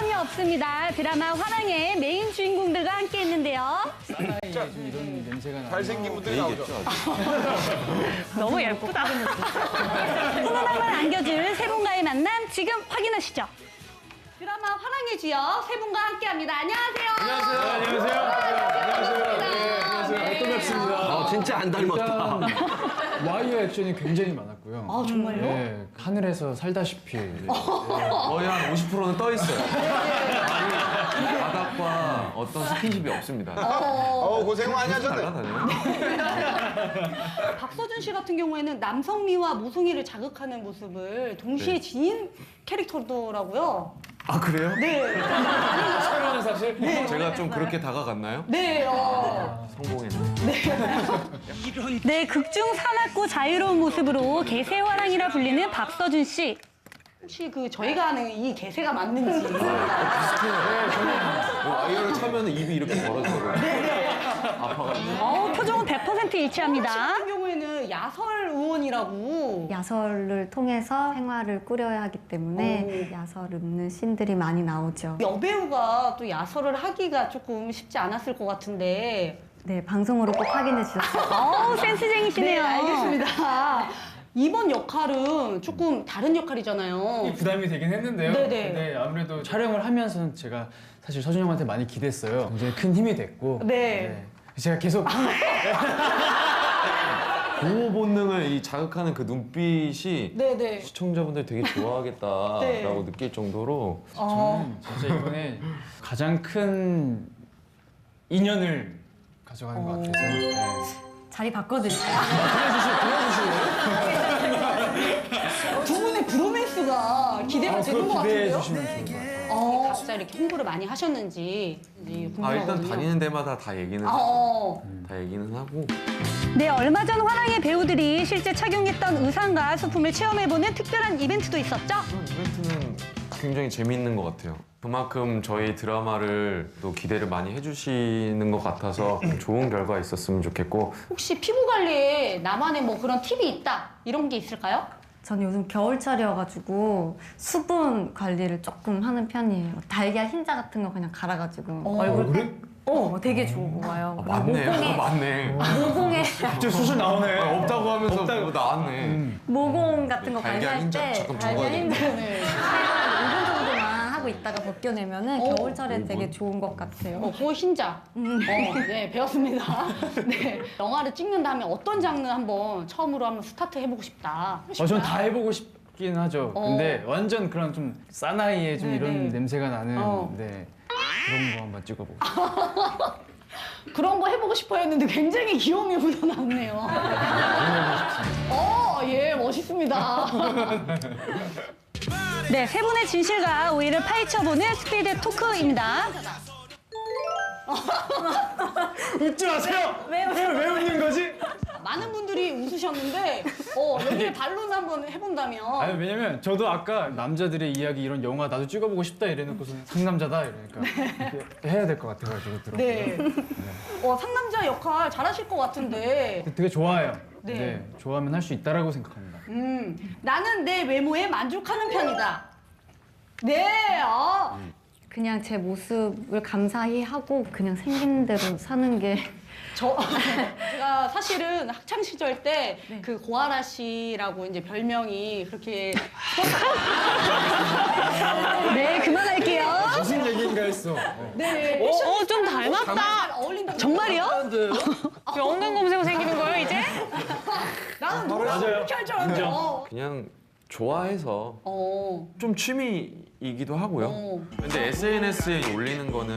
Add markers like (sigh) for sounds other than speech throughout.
참여 없습니다. 드라마 화랑의 메인 주인공들과 함께 했는데요. 좀 이런 냄새가 나요. 잘생긴 분들이 나오죠. (laughs) 너무 예쁘다. (laughs) 훈훈함을 안겨줄 세 분과의 만남 지금 확인하시죠. 드라마 화랑의 주역 세 분과 함께합니다. 안녕하세요. 안녕하세요. 안녕하세요. 네, 안녕하세요. 어떤 뵙습니다. 아, 진짜 안 닮았다. 와이어 액션이 굉장히 많았고요. 아 정말요? 네, 하늘에서 살다시피 거의 한 50%는 떠 있어요. 아니, 바닥과 어떤 스킨십이 없습니다. 어 고생 많이 하셨네. 날라다녀요. 박서준 씨 같은 경우에는 남성미와 모성애를 자극하는 모습을 동시에 네. 지닌 캐릭터더라고요. 아 그래요? 네. 촬영하는 사실 제가 좀 그렇게 다가갔나요? 네. 어. 성공했네. 네, 극중 사납고 자유로운 모습으로 개세화랑이라 불리는 박서준 씨. 혹시 그 저희가 하는 이 개세가 맞는지. 와이어를 차면 입이 이렇게 벌어져요. 아파가지고. 어, 표정은 100% 일치합니다. 같은 경우에는 야설 의원이라고 야설을 통해서 생활을 꾸려야 하기 때문에 야설 읊는 씬들이 많이 나오죠. 여배우가 또 야설을 하기가 조금 쉽지 않았을 것 같은데 네, 방송으로 꼭 확인해 주셨어요. (laughs) 어우, 센스쟁이시네요. 네 알겠습니다 이번 역할은 조금 다른 역할이잖아요 부담이 되긴 했는데요. 네네. 근데 아무래도 촬영을 하면서는 제가 사실 서준 형한테 많이 기댔어요. 굉장히 큰 힘이 됐고. 네. 제가 계속 보호 (laughs) 본능을 이 자극하는 그 눈빛이 네네 시청자분들 되게 좋아하겠다라고 (laughs) 네. 느낄 정도로 어, 진짜 이번에 가장 큰 인연을 가져가는 것 같아서. 네. 자리 바꿔드릴까요? (laughs) 두 분의 브로맨스가 기대가 아, 되는 것 같은데요 주시면 좋을 것 같아요. 어, 각자 이렇게 홍보를 많이 하셨는지 이제 아 일단 궁금하거든요 다니는 데마다 다 얘기는 아, 어. 다 얘기는 하고 네, 얼마 전 화랑의 배우들이 실제 착용했던 의상과 소품을 체험해보는 특별한 이벤트도 있었죠? 이번 이벤트는 굉장히 재미있는 것 같아요. 그만큼 저희 드라마를 또 기대를 많이 해주시는 것 같아서 좋은 결과 있었으면 좋겠고 혹시 피부 관리에 나만의 뭐 그런 팁이 있다 이런 게 있을까요? 전 요즘 겨울철이어가지고 수분 관리를 조금 하는 편이에요. 달걀 흰자 같은 거 그냥 갈아가지고 얼굴 때 어, 되게 좋아요. 아, 맞네, 모공에 맞네. 모공에 갑자기 수술 나오네. 아, 없다고 하면서 뭐 나왔네. 모공 같은 거 달걀 관리할 흰자 때 잠깐 달걀 적어야겠네. 흰자 한 5분 정도만 하고 있다가 벗겨내면은 어. 겨울철에 되게 좋은 것 같아요. 어, 그거 흰자. 어, 네, 배웠습니다. (laughs) 네. 영화를 찍는다면 어떤 장르 한번 처음으로 한번 스타트 해보고 싶다. 어, 전 다 해보고 싶긴 하죠. 어. 근데 완전 그런 좀 사나이의 좀 네, 이런 네. 냄새가 나는 어. 네, 그런 거 한번 찍어보고 싶어요. (laughs) 그런 거 해보고 싶어 했는데 굉장히 귀여움이 묻어나네요. 어, 예, 멋있습니다. (laughs) 네, 세 분의 진실과 오해를 파헤쳐보는 스피드 토크입니다. 웃지 마세요! 왜, 왜 웃는 거지? 많은 분들이 웃으셨는데, 어, 여기에 반론 한번 해본다면. 아니 왜냐면 저도 아까 남자들의 이야기 이런 영화 나도 찍어보고 싶다 이래놓고서 상남자다 이러니까 이렇게 해야 될 것 같아가지고 들어. 네. 어, 상남자 역할 잘하실 것 같은데. 되게 좋아해요. 네. 네. 좋아하면 할 수 있다라고 생각합니다. 음, 나는 내 외모에 만족하는 편이다. 네, 아. 그냥 제 모습을 감사히 하고 그냥 생긴 대로 사는 게 저 (laughs) 제가 사실은 학창 시절 때그 고아라 씨라고 이제 별명이 그렇게 네, 그만할게요. 무슨 얘기인가 했어. 어. 네 어, 좀잘 닮았다. 어울린다. 정말이요? 영능 검색 생기는 거예요, 이제? 나는 노래 맞아요. 이렇게 할줄 알았는데. 어. 그냥 좋아해서 어. 좀 취미이기도 하고요. 어. 근데 SNS에 올리는 거는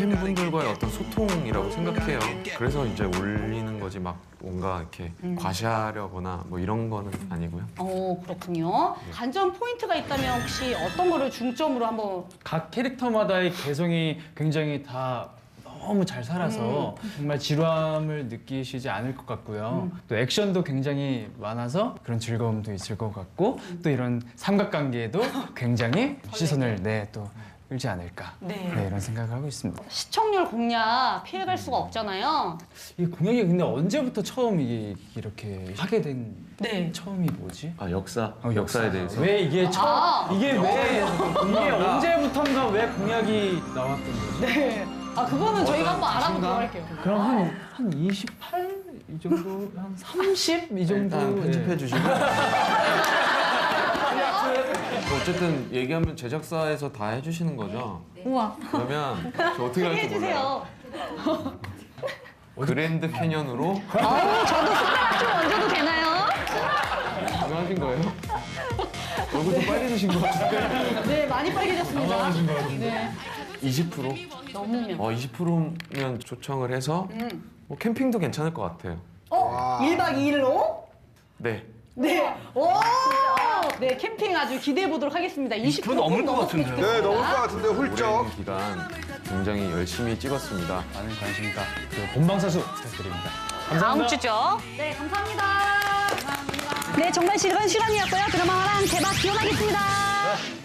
팬분들과의 어떤 소통이라고 생각해요. 그래서 이제 올리는 거지 막 뭔가 이렇게 과시하려거나 뭐 이런 거는 아니고요. 어 그렇군요. 관전 포인트가 있다면 혹시 어떤 거를 중점으로 한번 각 캐릭터마다의 개성이 굉장히 다 너무 잘 살아서 정말 지루함을 느끼시지 않을 것 같고요. 또 액션도 굉장히 많아서 그런 즐거움도 있을 것 같고 또 이런 삼각관계에도 굉장히 (laughs) 시선을 네, 또 끌지 않을까 네. 네, 이런 생각을 하고 있습니다. 시청률 공략 피해갈 수가 없잖아요. 이 공약이 근데 언제부터 처음 이게 이렇게 하게 된 네. 처음이 뭐지? 아 역사 어, 역사에 대해서 왜 이게 처음 아. 이게 왜 이게 언제부턴가 왜 공약이 나왔던 거지? 네. 아 그거는 저희가 한번 알아보도록 할게요. 그럼 한 한 28? 이 정도 한 30? 이 정도 일단 편집해 예. 주시고 (laughs) 어쨌든 얘기하면 제작사에서 다 해주시는 거죠? 우와. 그러면 저 어떻게 할지 몰라요 해주세요. 그랜드 캐년으로 아우 저도 숟가락 좀 얹어도 되나요? 가능하신 거예요? 얼굴 좀 빨개지신 것 같은데 네 많이 빨개졌습니다. 네. 20%? 넘으면. 어 20%면 초청을 해서 음. 뭐 캠핑도 괜찮을 것 같아요 어? 1박 2일로? 네 네. 오! 네, 캠핑 아주 기대해 보도록 하겠습니다. 20% 넘을 것 같은데요. 네, 넘을 것 같은데 훌쩍. 오랜 기간 굉장히 열심히 찍었습니다 많은 관심과 그 본방사수 부탁드립니다. 다음 주죠. 네, 감사합니다. 네, 정말 즐거운 시간이었고요. 드라마랑 대박 기원하겠습니다.